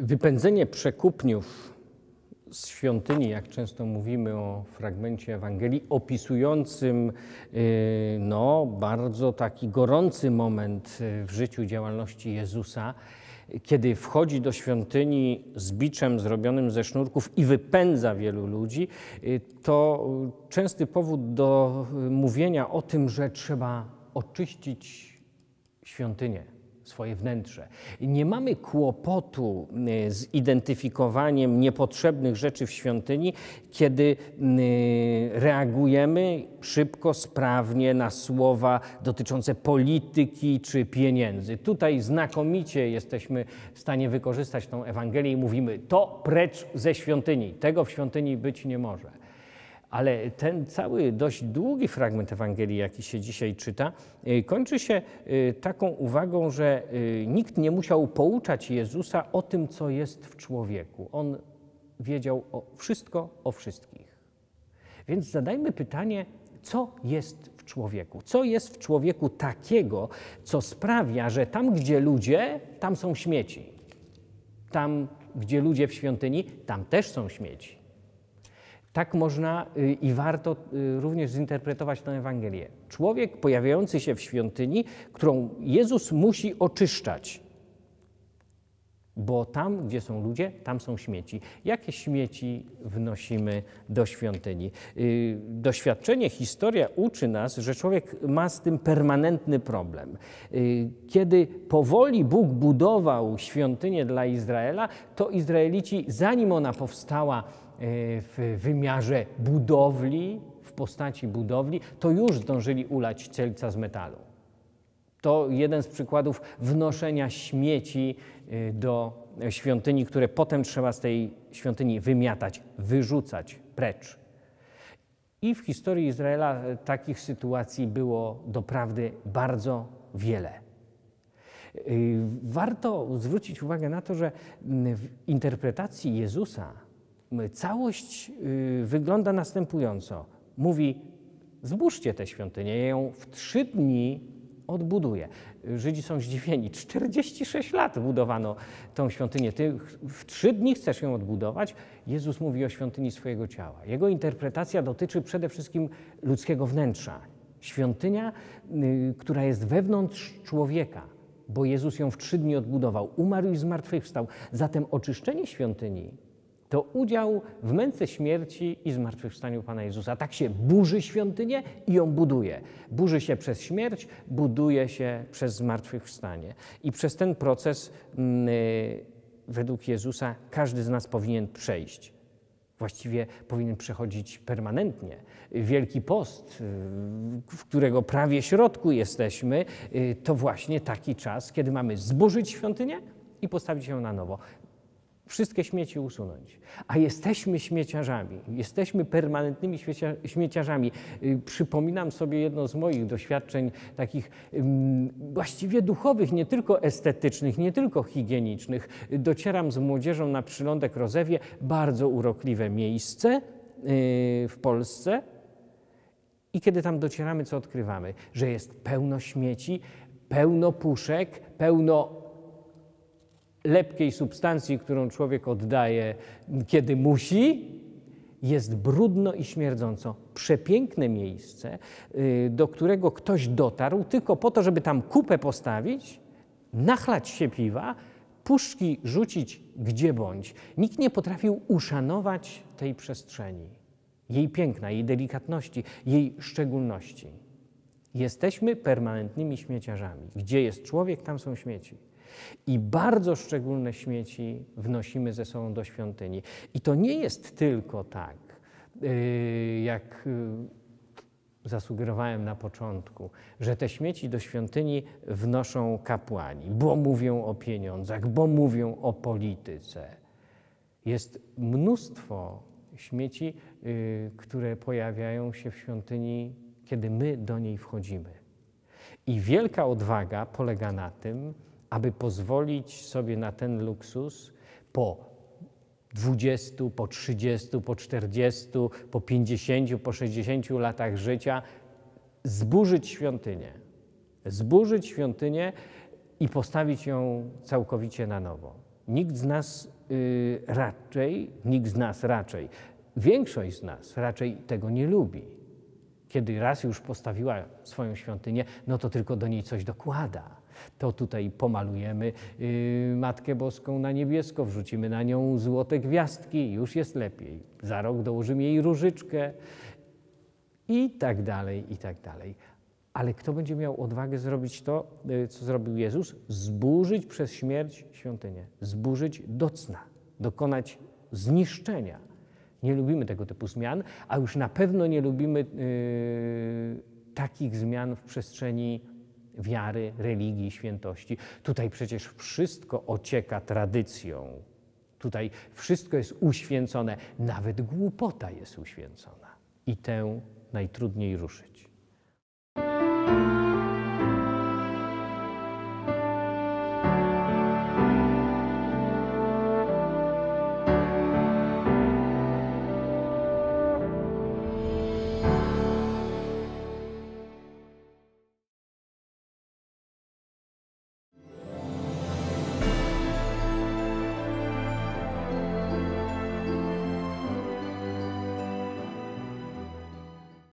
Wypędzenie przekupniów z świątyni, jak często mówimy o fragmencie Ewangelii, opisującym y, no, bardzo taki gorący moment w życiu działalności Jezusa, kiedy wchodzi do świątyni z biczem zrobionym ze sznurków i wypędza wielu ludzi, y, to częsty powód do mówienia o tym, że trzeba oczyścić świątynię swoje wnętrze. Nie mamy kłopotu y, z identyfikowaniem niepotrzebnych rzeczy w świątyni, kiedy y, reagujemy szybko, sprawnie na słowa dotyczące polityki czy pieniędzy. Tutaj znakomicie jesteśmy w stanie wykorzystać tą Ewangelię i mówimy: to precz ze świątyni, tego w świątyni być nie może. Ale ten cały dość długi fragment Ewangelii, jaki się dzisiaj czyta, y, kończy się y, taką uwagą, że y, nikt nie musiał pouczać Jezusa o tym, co jest w człowieku. On wiedział o wszystko o wszystkich. Więc zadajmy pytanie, co jest w człowieku? Co jest w człowieku takiego, co sprawia, że tam, gdzie ludzie, tam są śmieci. Tam, gdzie ludzie w świątyni, tam też są śmieci. Tak można y, i warto y, również zinterpretować tę Ewangelię. Człowiek pojawiający się w świątyni, którą Jezus musi oczyszczać, bo tam, gdzie są ludzie, tam są śmieci. Jakie śmieci wnosimy do świątyni? Y, doświadczenie, historia uczy nas, że człowiek ma z tym permanentny problem. Kiedy powoli Bóg budował świątynię dla Izraela, to Izraelici, zanim ona powstała, E, w wymiarze budowli, w postaci budowli, to już zdążyli ulać cielca z metalu. To jeden z przykładów wnoszenia śmieci e, do świątyni, które potem trzeba z tej świątyni wymiatać, wyrzucać precz. I w historii Izraela e, takich sytuacji było doprawdy bardzo wiele. Warto zwrócić uwagę na to, że w interpretacji Jezusa całość y, wygląda następująco. Mówi, zbóżcie tę świątynię, ją w trzy dni odbuduję. Żydzi są zdziwieni. 46 lat budowano tą świątynię. Ty w trzy dni chcesz ją odbudować? Jezus mówi o świątyni swojego ciała. Jego interpretacja dotyczy przede wszystkim ludzkiego wnętrza. Świątynia, y, która jest wewnątrz człowieka, bo Jezus ją w trzy dni odbudował. Umarł i zmartwychwstał. Zatem oczyszczenie świątyni to udział w męce śmierci i zmartwychwstaniu Pana Jezusa. Tak się burzy świątynię i ją buduje. Burzy się przez śmierć, buduje się przez zmartwychwstanie. I przez ten proces mm, y, według Jezusa każdy z nas powinien przejść. Właściwie powinien przechodzić permanentnie. Wielki Post, y, w którego prawie środku jesteśmy, y, to właśnie taki czas, kiedy mamy zburzyć świątynię i postawić ją na nowo wszystkie śmieci usunąć. A jesteśmy śmieciarzami, jesteśmy permanentnymi śmieciarzami. Y, przypominam sobie jedno z moich doświadczeń takich właściwie duchowych, nie tylko estetycznych, nie tylko higienicznych. Docieram z młodzieżą na przylądek Rozewie, bardzo urokliwe miejsce y, w Polsce. I kiedy tam docieramy, co odkrywamy? Że jest pełno śmieci, pełno puszek, pełno lepkiej substancji, którą człowiek oddaje, kiedy musi, jest brudno i śmierdząco. Przepiękne miejsce, y, do którego ktoś dotarł tylko po to, żeby tam kupę postawić, nachlać się piwa, puszki rzucić gdzie bądź. Nikt nie potrafił uszanować tej przestrzeni, jej piękna, jej delikatności, jej szczególności. Jesteśmy permanentnymi śmieciarzami. Gdzie jest człowiek, tam są śmieci. I bardzo szczególne śmieci wnosimy ze sobą do świątyni. I to nie jest tylko tak, y, jak y, zasugerowałem na początku, że te śmieci do świątyni wnoszą kapłani, bo mówią o pieniądzach, bo mówią o polityce. Jest mnóstwo śmieci, y, które pojawiają się w świątyni, kiedy my do niej wchodzimy. I wielka odwaga polega na tym, aby pozwolić sobie na ten luksus po 20, po 30, po 40, po 50, po 60 latach życia zburzyć świątynię. Zburzyć świątynię i postawić ją całkowicie na nowo. Nikt z nas y, raczej, nikt z nas raczej, większość z nas raczej tego nie lubi. Kiedy raz już postawiła swoją świątynię, no to tylko do niej coś dokłada. To tutaj pomalujemy y, Matkę Boską na niebiesko, wrzucimy na nią złote gwiazdki, już jest lepiej. Za rok dołożymy jej różyczkę i tak dalej, i tak dalej. Ale kto będzie miał odwagę zrobić to, y, co zrobił Jezus? Zburzyć przez śmierć świątynię, zburzyć do cna, dokonać zniszczenia. Nie lubimy tego typu zmian, a już na pewno nie lubimy yy, takich zmian w przestrzeni wiary, religii, świętości. Tutaj przecież wszystko ocieka tradycją. Tutaj wszystko jest uświęcone, nawet głupota jest uświęcona. I tę najtrudniej ruszyć.